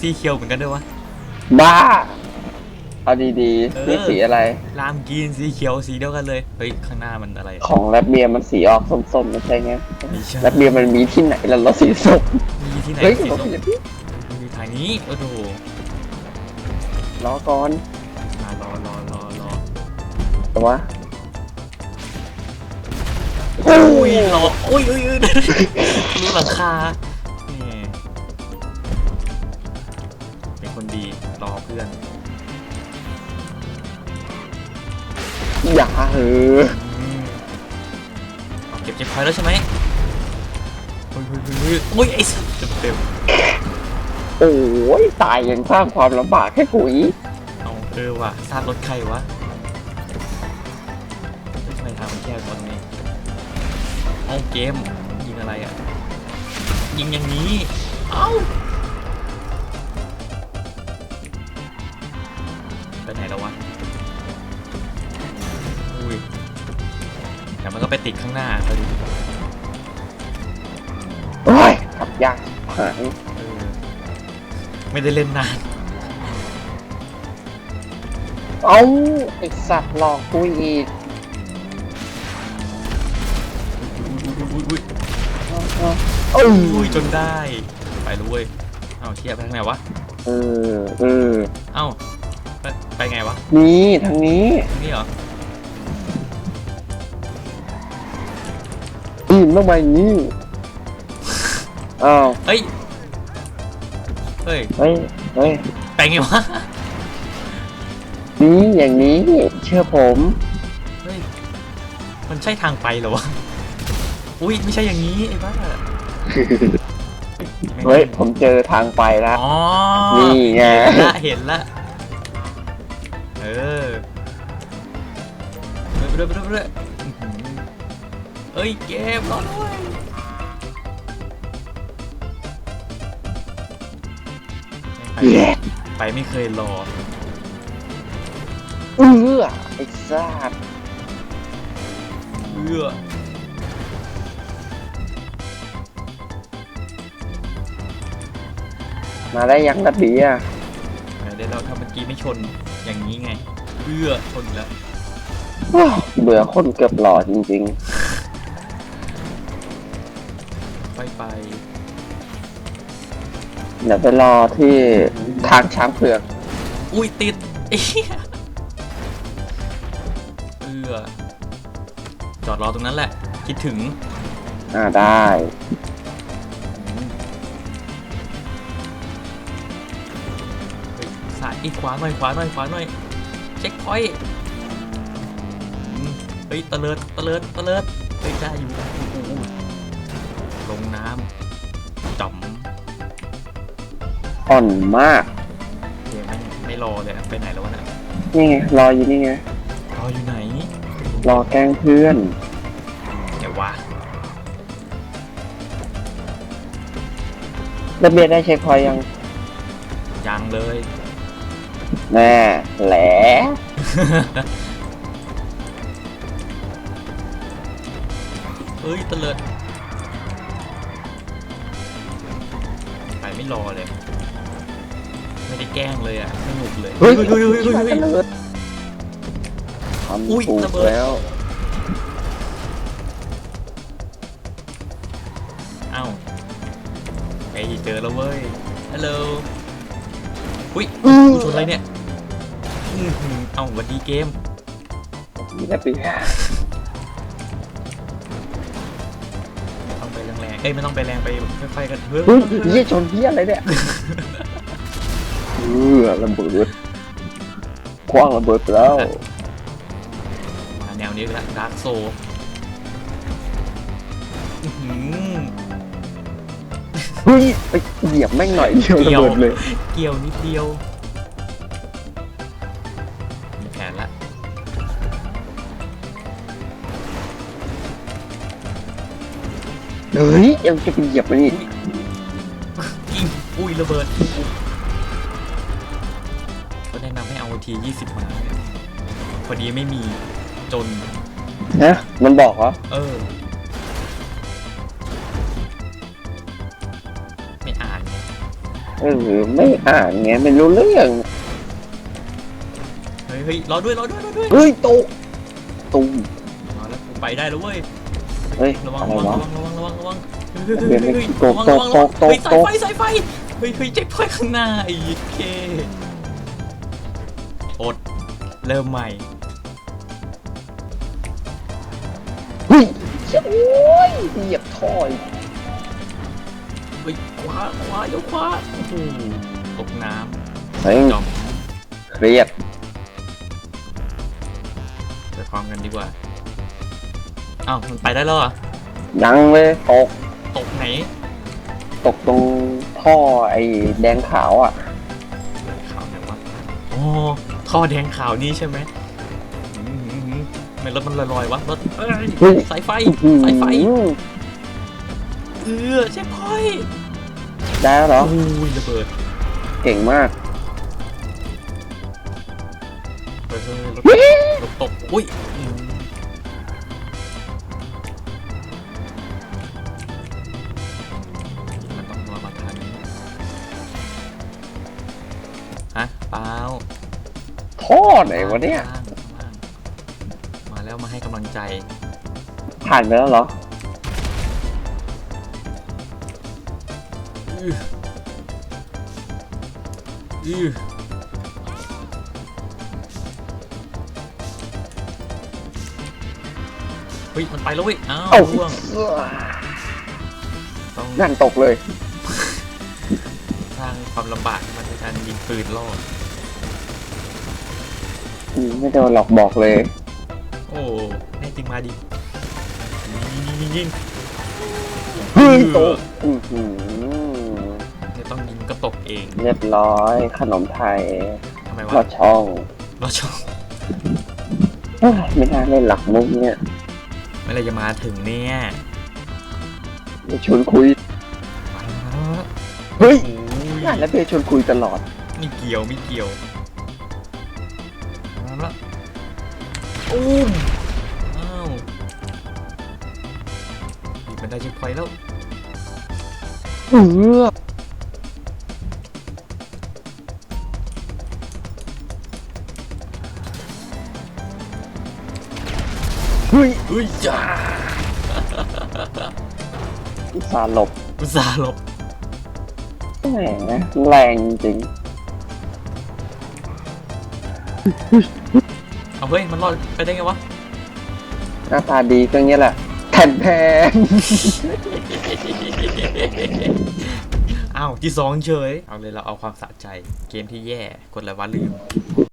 สีเขียวเหมือนกันด้วยวะ บ้า เอาดีเออ ๆนี่สีอะไร รามกรีนสีเขียวสีเดียวกันเลย เฮ้ยข้างหน้ามันอะไรอะของแรปเบียร์มันสีออกส้มๆไม่ใช่ไงไม่ใช่แรปเบียร์มันมีที่ไหนแล้วรถสีส้มมีที่ไหนเฮ้ยสีรถส้มสีมีทางนี้โอ้โหรอก่อนมารอรอรอรอแต่ว่าอุ้ยรออุ้ยอุ้ยอุ้ยรู้หลังคา รอเพื่อน อย่าเหอะอืมเอาเก็บเจ็บพอยแล้วใช่ไหมเฮ้ยเฮ้ยเฮ้ยเฮ้ยโอ้ยไอ้สัตว์เต็มเต็มโอ้ยตายยังสร้างความลำบากให้กูอีกเอาเออว่ะซากรถใครวะเฮ้ยทำไมทางมันแคบกว่าตรงนี้เอาเกมยิงอะไรอะ ยิงอย่างนี้ เอ้า นแล้ววะ อุ้ยแต่มันก็ไปติดข้างหน้าเขาดิโอ้ยขับยากหายเออไม่ได้เล่นนาน เอาไอสัตว์หลอกกูอีกอุ้ยอุ้ยเอ้ยอุ้ยจนได้ ไปเลยเว้ย เอ้าเทียบไปทางไหนวะ เออเออเอ้า ไปไปไงวะนี่ทางนี้ทางนี้เหรออืมต้องไปอย่างนี้อ้าวเฮ้ยเฮ้ยเฮ้ยเฮ้ยไปไงวะนี่อย่างนี้เชื่อผมเฮ้ยมันใช่ทางไปเหรอวะอุ้ยไม่ใช่อย่างนี้ไอ้บ้าเฮ้ยผมเจอทางไปแล้วอ๋อนี่ไงเห็นละเห็นละเออไปด้วยไปด้วยไปด้วยอื้อหือเอ้ยเกมรอด้วยไปแย่ไปไม่เคยรอเออไอ้สัตว์เพื่อมาได้ยังระเบียร์เดี๋ยวเราทำเมื่อกี้ไม่ชน อย่างนี้ไงเพื่อชนแล้วว้าวเบื่อคนเกือบหล่อจริงไปไปๆ เดี๋ยวไปรอที่ทางช้างเผือกอุ้ยติดเอี้ยเพื่อจอดรอตรงนั้นแหละ คิดถึงอ่าได้ อีกขวาหน่อยขวาหน่อยขวาหน่อยเช็คพอยต์อืมเฮ้ยตะเลิดตะเลิดตะเลิดเฮ้ยได้อยู่โอ้โหลงน้ำจ่อมอ่อนมากเดี๋ยวไม่ไม่รอเลยอะไปไหนแล้ววะเนี่ยนี่ไงรออยู่นี่ไงรออยู่ไหน รอแกล้งเพื่อนเดี๋ยววะระเบียร์ได้เช็คพอยต์ยังยังเลย แน่แหละเฮ้ยตะเลิดไปไม่รอเลย ไม่ได้แกล้งเลยอะไม่หนุกเลยเฮ้ยเฮ้ยเฮ้ยเฮ้ยเฮ้ยเฮ้ยระเบิดทอุ๊ยำถูกระเบิด แล้วเอ้าไอ้เจอแล้วเว้ยฮัลโหล อุ้ยอือกูชนอะไรเนี่ยอื้อหือเอ้าหวันดีเกมนี่ระเบียร์ต้องไปแรงๆ เอ้ยไม่ต้องไปแรงไปค่อยๆกันเฮ้ยเฮ้ยเฮียชนเฮียอะไรเนี่ยเออระเบิดคว้างระเบิดไปแล้วมาแนวนี้ละดาร์กโซ อื้อหือเฮ้ยไปเหยียบแม่งหน่อยเดียวระเกี่ยวเบิดเลย เกี่ยวนิดเดียว มีแผนละ เฮ้ยยังจะไปเหยียบมันอีกยิงอุ้ยระเบิดก็แนะนำให้เอาที20มาเนี่ยพอดีไม่มีจนนะมันบอกเหรอ เออ เออไม่อ่านไงไม่รู้เรื่องเฮ้ยเฮ้ยรอด้วยรอด้วยรอด้วยเฮ้ยตกตุ้ม มาแล้วกูไปได้แล้วเว้ยเฮ้ยระวังอะไรระวังวะระวังระวังระวังเดี๋ยวเฮ้ยเฮ้ยตกระวังระวังตกตกเฮ้ยตสายกไฟสายไฟเฮ้ยเฮ้ยเจ๊กพอยข้างหน้าไอ้เคอดเริ่มใหม่เฮ้ยโอ้ยเหยียบท่อยเฮ้ย ขวาขวาเดี๋ยวขวาโอ้โหตกน้เฮ้ยำจอมเครียดไปพร้อมกันดีกว่าอ้าวมันไปได้แล้วเหรอยังเลยตกตกไหนตกตรงท่อไอ้แดงขาวอะเดินขาวไหนวะอ๋อท่อแดงขาวนี่ใช่ไหมอืมอืมอืมทำไม่รถมันลอยๆวะรถเอ้ยเฮ้ย สายไฟอื้อสายไฟหือเออเช็คพอยต์ ได้แล้วเหรอโอ้ยระเบิดเก่งมาก เฮ้ยเฮ้ยรถรถตกอุ้ยอืมมันต้องรอมาทางนี้ฮะเปล่า ท่อไหนวะเนี่ยข้างล่างมาแล้วมาให้กำลังใจ ผ่านไปแล้วเหรอ อื้ออื้อเฮ้ย มันไปแล้วเว้ย อ้าวเอ้าร่วงต้องนั่นตกเลย สร้างความลำบากให้มันในการยิงปืนล่ออืมไม่โดนหลอกบอกเลย โอ้แน่จริงมาดิยิงยิงยิงยิง เฮ้ยตกอื้อหือ เนี่ยต้องยิงก็ตกเองเรียบร้อย ขนมไทยทำไมลอวะดช่องเราชอบเฮ้ยไม่น่าเล่นหลักมุกเนี่ยเมื่อไหรจะมาถึงเนี่ยเดี๋ยวชวนคุย มาแล้วเฮ้ยโอ้ยน่าแล้วเบยชวนคุยตลอด ไม่เกี่ยวไม่เกี่ยวมาแล้วอุ้มอ้าวอีกมันได้ชิปพอยต์แล้ว เออ เฮ้ยเฮ้ยจ้าอุตส่าห์หลบอุตส่าห์หลบแหมแรงจริงเอาเฮ้ยมันรอดไปได้ไงวะหน้าตาดีก็เงี้ยแหละแทนแทนอ้าวที่สองเฉยเอาเลยเราเอาความสะใจเกมที่แย่กดอะไรวะลืม